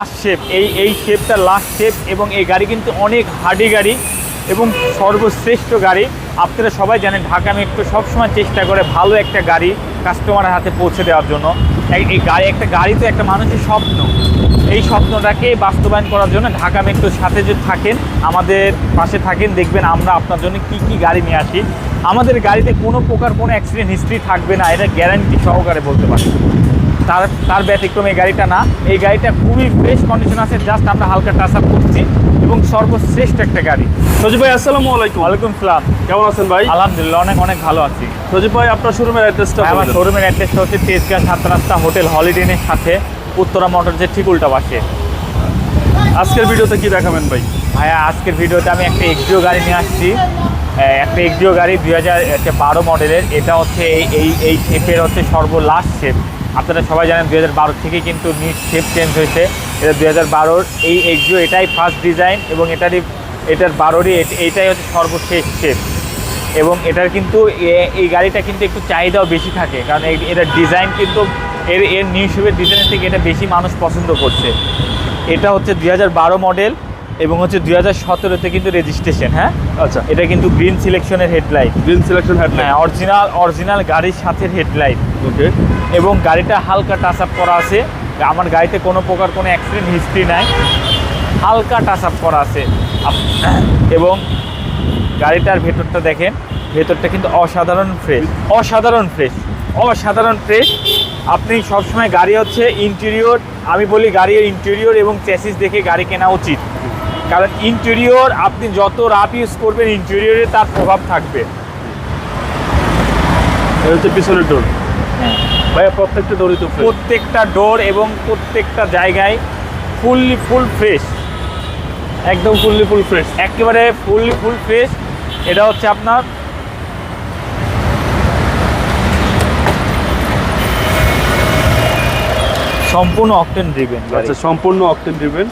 Last shape এই এই শেপটা লাস্ট শেপ এবং এই গাড়ি কিন্তু অনেক হার্ডি গাড়ি এবং সর্বশ্রেষ্ঠ গাড়ি। আপনারা সবাই জানেন, ঢাকা মেট্রো সবসময় চেষ্টা করে ভালো একটা গাড়ি কাস্টমারের হাতে পৌঁছে দেওয়ার জন্য। এই- গাড়ি, একটা গাড়ি তো একটা মানুষের স্বপ্ন। এই স্বপ্নটাকে বাস্তবায়ন করার জন্য ঢাকা মেট্রোর সাথে যদি থাকেন, আমাদের পাশে থাকেন, দেখবেন আমরা আপনার জন্য কি কি গাড়ি নিয়ে আসি। আমাদের গাড়িতে কোনো প্রকার কোনো অ্যাক্সিডেন্ট হিস্ট্রি থাকবে না, এটা গ্যারান্টি সহকারে বলতে পারি তার তার ব্যতিক্রম এই গাড়িটা না। এই গাড়িটা খুবই ফ্রেশ কন্ডিশন আছে জাস্ট আমরা হালকা টাচ আপ করছি এবং সর্বশ্রেষ্ঠ একটা গাড়ি। সজিব ভাই আসসালামু আলাইকুম। ওয়ালাইকুম সালাম। কেমন আছেন ভাই? আলহামদুলিল্লাহ অনেক অনেক ভালো আছি। সজিব ভাই আপনার শোরুমের অ্যাড্রেসটা আমার শোরুমের অ্যাড্রেসটা হচ্ছে তেজগাঁ সাত রাস্তা হোটেল হলিডেনের সাথে উত্তরা মোটর যে ঠিক উল্টা পাশে। আজকের ভিডিওতে কি দেখাবেন ভাই? ভাইয়া আজকের ভিডিওতে আমি একটা এক্সিও গাড়ি নিয়ে আসছি। একটা এক্সিও গাড়ি দুই হাজার বারো মডেলের এটা হচ্ছে এই এই এই শেপের হচ্ছে সর্বলাস্ট শেপ আপনারা সবাই জানেন দু হাজার বারো থেকে কিন্তু নিট শেপ চেঞ্জ হয়েছে। এটা দু হাজার এই এক্সিও এটাই ফার্স্ট ডিজাইন এবং এটারই এটার বারোরই এইটাই হচ্ছে সর্বশেষ শেপ এবং এটার কিন্তু এই গাড়িটা কিন্তু একটু চাহিদাও বেশি থাকে। কারণ এটার ডিজাইন কিন্তু এর এর নিউ শেপের ডিজাইনের থেকে এটা বেশি মানুষ পছন্দ করছে। এটা হচ্ছে দু হাজার বারো মডেল এবং হচ্ছে দুই হাজার সতেরোতে কিন্তু রেজিস্ট্রেশন হ্যাঁ? আচ্ছা। এটা কিন্তু গ্রিন সিলেকশনের হেডলাইট গ্রিন সিলেকশন হ্যাঁ হেডলাইট অরিজিনাল অরিজিনাল গাড়ির সাথে হেডলাইট ওকে এবং গাড়িটা হালকা টাচ আপ করা আছে। আমার গাড়িতে কোনো প্রকার কোনো অ্যাক্সিডেন্ট হিস্ট্রি নাই। হালকা টাচ আপ করা আছে। এবং গাড়িটার ভেতরটা দেখেন ভেতরটা কিন্তু অসাধারণ ফ্রেশ অসাধারণ ফ্রেশ অসাধারণ ফ্রেশ আপনি সবসময় গাড়ি হচ্ছে ইন্টেরিয়র আমি বলি গাড়ির ইন্টেরিয়র এবং চ্যাসিস দেখে গাড়ি কেনা উচিত। কারণ ইন্টেরিয়র আপনি যত রাফ ইউজ করবেন ইন্টেরিয়রে তার প্রভাব থাকবে। হচ্ছে পিছনের ডোর ভাইয়া প্রত্যেকটা ডোরই তো প্রত্যেকটা ডোর এবং প্রত্যেকটা জায়গায় ফুললি ফুল ফ্রেশ একদম ফুললি ফুল ফ্রেশ একেবারে ফুললি ফুল ফ্রেশ এটা হচ্ছে আপনার সম্পূর্ণ অকটেন ড্রিভেন আচ্ছা সম্পূর্ণ অকটেন ড্রিভেন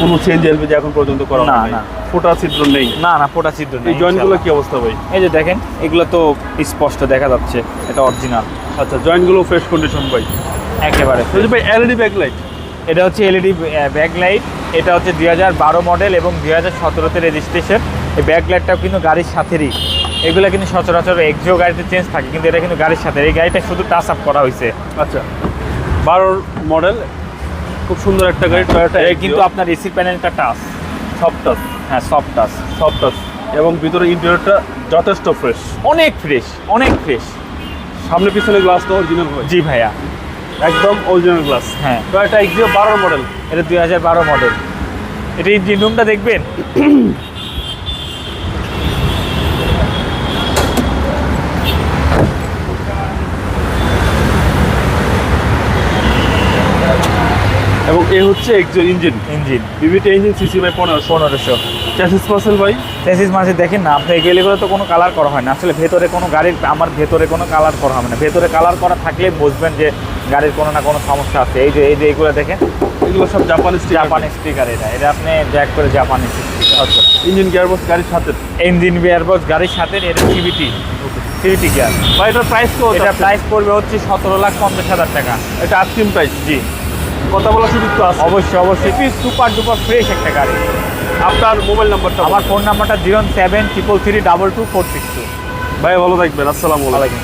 কোনো চেঞ্জ এলপিজি এখন পর্যন্ত করা না, না। ফোটা ছিদ্র নেই? না না ফোটা ছিদ্র নেই এই জয়েন্টগুলো কি অবস্থা ভাই? এই যে দেখেন এগুলো তো স্পষ্ট দেখা যাচ্ছে এটা অরিজিনাল আচ্ছা জয়েন্টগুলো ফ্রেশ কন্ডিশন ভাই। একেবারে ভাই এলইডি ব্যাকলাইট এটা হচ্ছে এলইডি ব্যাকলাইট এটা হচ্ছে দুই বারো মডেল এবং দুই হাজার সতেরোতে রেজিস্ট্রেশন এই ব্যাকলাইটটাও কিন্তু গাড়ির সাথেরই। এগুলো কিন্তু সচরাচর এক্সিও গাড়িতে চেঞ্জ থাকে কিন্তু এটা কিন্তু গাড়ির সাথে এই গাড়িটা শুধু টাচ আপ করা হয়েছে আচ্ছা বারোর মডেল খুব সুন্দর একটা গাড়ি টয়োটা এই কিন্তু আপনার এসি প্যানেলটা টাচ সফট টাচ। হ্যাঁ সফট টাচ সফট টাচ। এবং ভিতরে ইন্টেরিয়রটা যথেষ্ট ফ্রেশ অনেক ফ্রেশ অনেক ফ্রেশ সামনে পিছনে গ্লাস তো অরিজিনাল হয়। জি ভাইয়া। একদম অরিজিনাল গ্লাস হ্যাঁ। টয়োটা এক্সিও বারোর মডেল এটা দুই হাজার বারো মডেল এটা ইঞ্জিন রুমটা দেখবেন? এবং এ হচ্ছে একজন engine. Engine. VVT engine CC by পনেরোশো। পনেরোশো। চ্যাসিস পার্সেল ভাই? চেসিস মাঝে দেখেন না আপনি গেলে করে তো কোনো কালার করা হয় না। আসলে ভেতরে কোনো গাড়ির আমার ভেতরে কোনো কালার করা হবে না। ভেতরে কালার করা থাকলে বুঝবেন যে গাড়ির কোনো না কোনো সমস্যা আছে। এই যে এই যে এইগুলো দেখেন। এগুলো সব জাপানি জাপানি স্টিকার এটা। এটা আপনি ব্যাক করে জাপানি আচ্ছা। ইঞ্জিন গিয়ারবক্স গাড়ির সাথে। ইঞ্জিন বিয়ারবক্স গাড়ির সাথে এটা সিভিটি সিভিটি গিয়ার ভাই এটার প্রাইস এটা প্রাইস পড়বে হচ্ছে সতেরো লাখ পঞ্চাশ হাজার টাকা। এটা আস্কিম প্রাইস জি। কথা বলার সুযোগ তো আছে। অবশ্যই অবশ্যই। সুপার ডুপার ফ্রেশ একটা গাড়ি। আপনার মোবাইল নাম্বারটা আমার ফোন নাম্বারটা zero seven triple three double two four six two ভাই ভালো থাকবেন। আসসালামু আলাইকুম।